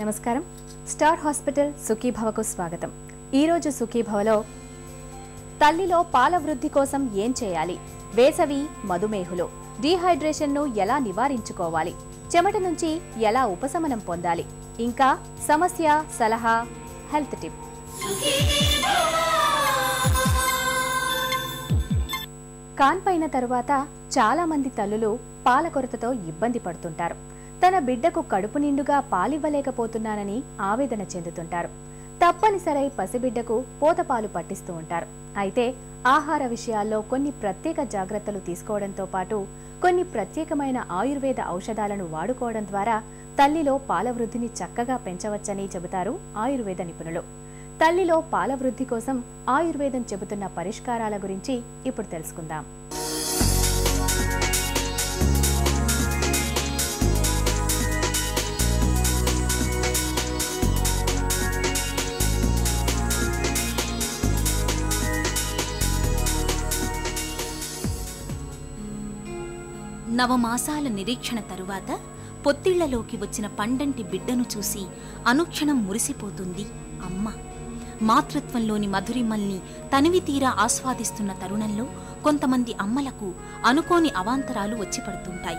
నమస్కారం. Star hospital సుఖీభవకు స్వాగతం. ఈరోజు సుఖీభవలో తల్లిలో పాల వృద్ధి కోసం ఏం చేయాలి? వేసవి మధుమేహులు. డీహైడ్రేషన్ను ఎలా నివారించుకోవాలి? చెమట నుంచి ఎలా ఉపశమనం పొందాలి? ఇంకా సమస్య సలహా హెల్త్ టిప్. కాన్పైన తరువాత చాలామంది తల్లులు పాల కొరతతో ఇబ్బంది పడుతుంటారు. తన బిడ్డకు కడుపు నిండుగా పాలివ్వలేకపోతున్నానని ఆవేదన చెందుతుంటారు. తప్పనిసరై పసిబిడ్డకు పోతపాలు పట్టిస్తూ ఉంటారు. అయితే ఆహార విషయాల్లో కొన్ని ప్రత్యేక జాగ్రత్తలు తీసుకోవడంతో పాటు కొన్ని ప్రత్యేకమైన ఆయుర్వేద ఔషధాలను వాడుకోవడం ద్వారా తల్లిలో పాల వృద్ధిని చక్కగా పెంచవచ్చని చెబుతారు ఆయుర్వేద నిపుణులు. తల్లిలో పాల వృద్ధి కోసం ఆయుర్వేదం చెబుతున్న పరిష్కారాల గురించి ఇప్పుడు తెలుసుకుందాం. నవమాసాల నిరీక్షణ తరువాత పొత్తిళ్ళలోకి వచ్చిన పండంటి బిడ్డను చూసి అనుక్షణం మురిసిపోతుంది అమ్మ. మాతృత్వంలోని మధురిమల్ని తనివి తీరా ఆస్వాదిస్తున్న తరుణంలో కొంతమంది అమ్మలకు అనుకోని అవాంతరాలు వచ్చి పడుతుంటాయి.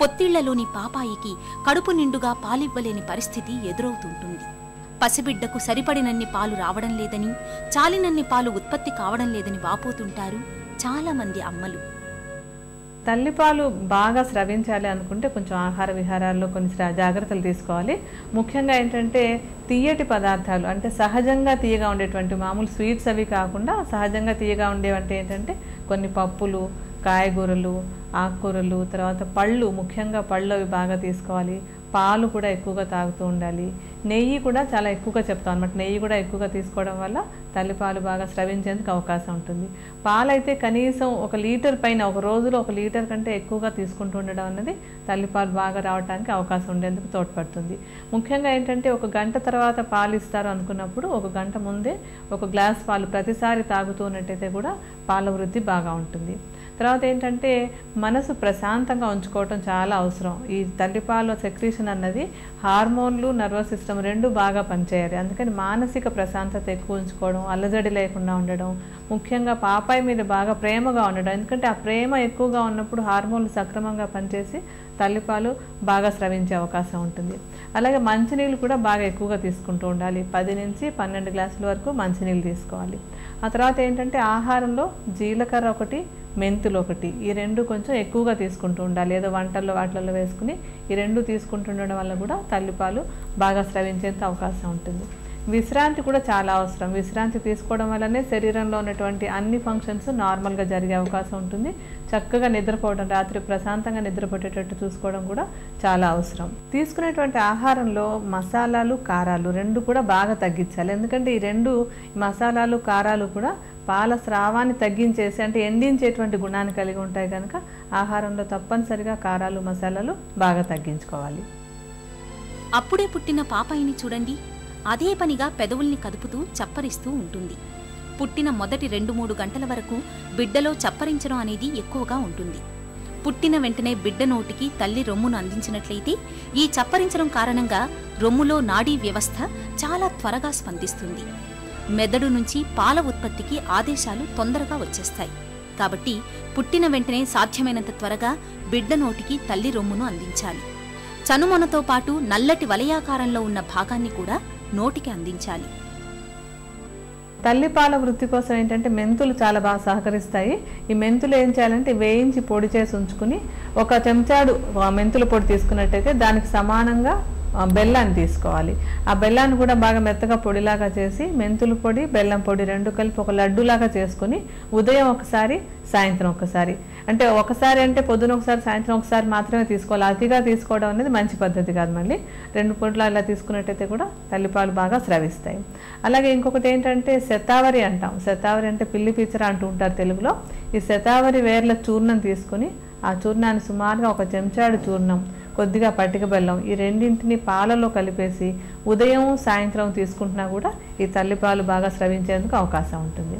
పొత్తిళ్ళలోని పాపాయికి కడుపు నిండుగా పాలివ్వలేని పరిస్థితి ఎదురవుతుంటుంది. పసిబిడ్డకు సరిపడినన్ని పాలు రావడం లేదని చాలినన్ని పాలు ఉత్పత్తి కావడం లేదని వాపోతుంటారు చాలా మంది అమ్మలు. తల్లిపాలు బాగా స్రవించాలి అనుకుంటే కొంచెం ఆహార విహారాల్లో కొన్ని శ్ర- జాగ్రత్తలు తీసుకోవాలి. ముఖ్యంగా ఏంటంటే తీయటి పదార్థాలు అంటే సహజంగా తీయగా ఉండేటువంటి మామూలు స్వీట్స్ అవి కాకుండా సహజంగా తీయగా ఉండేవంటే ఏంటంటే కొన్ని పప్పులు కాయగూరలు ఆకుకూరలు తర్వాత పళ్ళు ముఖ్యంగా పళ్ళు అవి బాగా తీసుకోవాలి. పాలు కూడా ఎక్కువగా తాగుతూ ఉండాలి. నెయ్యి కూడా చాలా ఎక్కువగా చెప్తాం అనమాట నెయ్యి కూడా ఎక్కువగా తీసుకోవడం వల్ల తల్లిపాలు బాగా స్రవించేందుకు అవకాశం ఉంటుంది. పాలైతే కనీసం ఒక లీటర్ పైన ఒక రోజులో ఒక లీటర్ కంటే ఎక్కువగా తీసుకుంటూ ఉండడం అన్నది తల్లిపాలు బాగా రావడానికి అవకాశం ఉండేందుకు తోడ్పడుతుంది. ముఖ్యంగా ఏంటంటే ఒక గంట తర్వాత పాలు ఇస్తారు అనుకున్నప్పుడు ఒక గంట ముందే ఒక గ్లాస్ పాలు ప్రతిసారి తాగుతూ ఉన్నట్టయితే కూడా పాల వృద్ధి బాగా ఉంటుంది. తర్వాత ఏంటంటే మనసు ప్రశాంతంగా ఉంచుకోవటం చాలా అవసరం. ఈ తల్లిపాల సెక్రీషన్ అన్నది హార్మోన్లు నర్వస్ సిస్టమ్ రెండు బాగా పనిచేయాలి. అందుకని మానసిక ప్రశాంతత ఎక్కువ ఉంచుకోవడం అల్లజడి లేకుండా ఉండడం ముఖ్యంగా పాపాయి మీద బాగా ప్రేమగా ఉండడం. ఎందుకంటే ఆ ప్రేమ ఎక్కువగా ఉన్నప్పుడు హార్మోన్లు సక్రమంగా పనిచేసి తల్లిపాలు బాగా స్రవించే అవకాశం ఉంటుంది. అలాగే మంచినీళ్ళు కూడా బాగా ఎక్కువగా తీసుకుంటూ ఉండాలి. పది నుంచి పన్నెండు గ్లాసుల వరకు మంచినీళ్ళు తీసుకోవాలి. ఆ తర్వాత ఏంటంటే ఆహారంలో జీలకర్ర ఒకటి మెంతులు ఒకటి. ఈ రెండు కొంచెం ఎక్కువగా తీసుకుంటూ ఉండాలి. ఏదో వంటల్లో వాటిల్లో వేసుకుని ఈ రెండు తీసుకుంటుండడం వల్ల కూడా తల్లిపాలు బాగా స్రవించేంత అవకాశం ఉంటుంది. విశ్రాంతి కూడా చాలా అవసరం. విశ్రాంతి తీసుకోవడం వల్లనే శరీరంలో ఉన్నటువంటి అన్ని ఫంక్షన్స్ నార్మల్గా జరిగే అవకాశం ఉంటుంది. చక్కగా నిద్రపోవడం రాత్రి ప్రశాంతంగా నిద్రపోయేటట్టు చూసుకోవడం కూడా చాలా అవసరం. తీసుకునేటువంటి ఆహారంలో మసాలాలు కారాలు రెండు కూడా బాగా తగ్గించాలి. ఎందుకంటే ఈ రెండు మసాలాలు కారాలు కూడా పాల స్రావాన్ని తగ్గించేసి అంటే ఎండించేటువంటి గుణాన్ని కలిగి ఉంటాయి కనుక ఆహారంలో తప్పనిసరిగా కారాలు మసాలాలు బాగా తగ్గించుకోవాలి. అప్పుడే పుట్టిన పాపాయిని చూడండి. అదే పనిగా పెదవుల్ని కదుపుతూ చప్పరిస్తూ ఉంటుంది. పుట్టిన మొదటి రెండు మూడు గంటల వరకు బిడ్డలో చప్పరించడం అనేది ఎక్కువగా ఉంటుంది. పుట్టిన వెంటనే బిడ్డ నోటికి తల్లి రొమ్మును అందించినట్లయితే ఈ చప్పరించడం కారణంగా రొమ్ములో నాడీ వ్యవస్థ చాలా త్వరగా స్పందిస్తుంది. మెదడు నుంచి పాల ఉత్పత్తికి ఆదేశాలు తొందరగా వచ్చేస్తాయి. కాబట్టి పుట్టిన వెంటనే సాధ్యమైనంత త్వరగా బిడ్డ నోటికి తల్లి రొమ్మును అందించాలి. చనుమొనతో పాటు నల్లటి వలయాకారంలో ఉన్న భాగాన్ని కూడా నోటికి అందించాలి. తల్లిపాల వృత్తి కోసం ఏంటంటే మెంతులు చాలా బాగా సహకరిస్తాయి. ఈ మెంతులు ఏం చేయాలంటే వేయించి పొడి చేసి ఉంచుకుని ఒక చెంచాడు మెంతుల పొడి తీసుకున్నట్టయితే దానికి సమానంగా బెల్లాన్ని తీసుకోవాలి. ఆ బెల్లాన్ని కూడా బాగా మెత్తగా పొడిలాగా చేసి మెంతుల పొడి బెల్లం పొడి రెండు కలిపి ఒక లడ్డూలాగా చేసుకుని ఉదయం ఒకసారి సాయంత్రం ఒకసారి అంటే ఒకసారి అంటే పొద్దున ఒకసారి సాయంత్రం ఒకసారి మాత్రమే తీసుకోవాలి. అతిగా తీసుకోవడం అనేది మంచి పద్ధతి కాదు మళ్ళీ. రెండు పూట్ల అలా తీసుకున్నట్టయితే కూడా తల్లిపాలు బాగా స్రవిస్తాయి. అలాగే ఇంకొకటి ఏంటంటే శతావరి అంటాం. శతావరి అంటే పిల్లి పీచర అంటూ ఉంటారు తెలుగులో. ఈ శతావరి వేర్ల చూర్ణం తీసుకుని ఆ చూర్ణాన్ని సుమారుగా ఒక చెంచాడు చూర్ణం కొద్దిగా పట్టిక బెల్లం ఈ రెండింటిని పాలలో కలిపేసి ఉదయం సాయంత్రం తీసుకుంటున్నా కూడా ఈ తల్లిపాలు బాగా స్రవించేందుకు అవకాశం ఉంటుంది.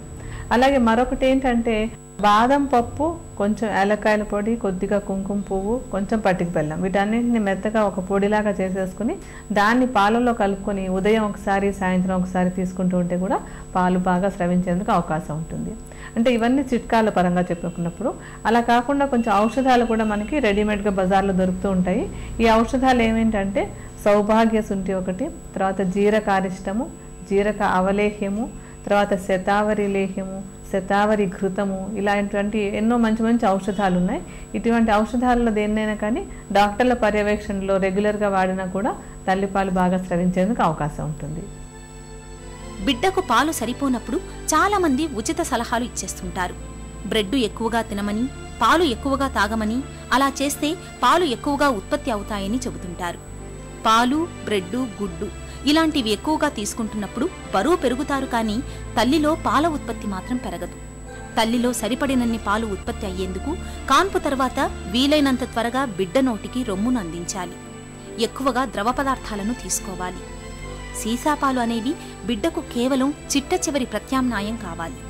అలాగే మరొకటి ఏంటంటే బాదం పప్పు కొంచెం ఏలకాయల పొడి కొద్దిగా కుంకుమ పువ్వు కొంచెం పట్టిక బెల్లం. వీటన్నింటిని మెత్తగా ఒక పొడిలాగా చేసేసుకుని దాన్ని పాలలో కలుపుకొని ఉదయం ఒకసారి సాయంత్రం ఒకసారి తీసుకుంటూ ఉంటే కూడా పాలు బాగా స్రవించేందుకు అవకాశం ఉంటుంది. అంటే ఇవన్నీ చిట్కాల పరంగా చెప్పుకున్నప్పుడు. అలా కాకుండా కొంచెం ఔషధాలు కూడా మనకి రెడీమేడ్గా బజార్లో దొరుకుతూ ఉంటాయి. ఈ ఔషధాలు ఏమేంటంటే సౌభాగ్య శుంఠి ఒకటి తర్వాత జీరకారిష్టము జీరక అవలేహ్యము తర్వాత శతావరి లేహ్యము శతావరి ఘృతము ఇలాంటివంటి ఎన్నో మంచి మంచి ఔషధాలు ఉన్నాయి ఇటువంటి ఔషధాలలో దేన్నైనా కానీ డాక్టర్ల పర్యవేక్షణలో రెగ్యులర్గా వాడినా కూడా తల్లిపాలు బాగా స్రవించేందుకు అవకాశం ఉంటుంది. బిడ్డకు పాలు సరిపోనప్పుడు చాలామంది ఉచిత సలహాలు ఇచ్చేస్తుంటారు. బ్రెడ్ ఎక్కువగా తినమని పాలు ఎక్కువగా తాగమని అలా చేస్తే పాలు ఎక్కువగా ఉత్పత్తి అవుతాయని చెబుతుంటారు. పాలు బ్రెడ్డు గుడ్డు ఇలాంటివి ఎక్కువగా తీసుకుంటున్నప్పుడు బరువు పెరుగుతారు కానీ తల్లిలో పాల ఉత్పత్తి మాత్రం పెరగదు. తల్లిలో సరిపడినన్ని పాలు ఉత్పత్తి అయ్యేందుకు కాన్పు తర్వాత వీలైనంత త్వరగా బిడ్డ నోటికి రొమ్మును అందించాలి. ఎక్కువగా ద్రవ పదార్థాలను తీసుకోవాలి. సీసాపాలు అనేవి బిడ్డకు కేవలం చిట్ట చివరి ప్రత్యామ్నాయం కావాలి.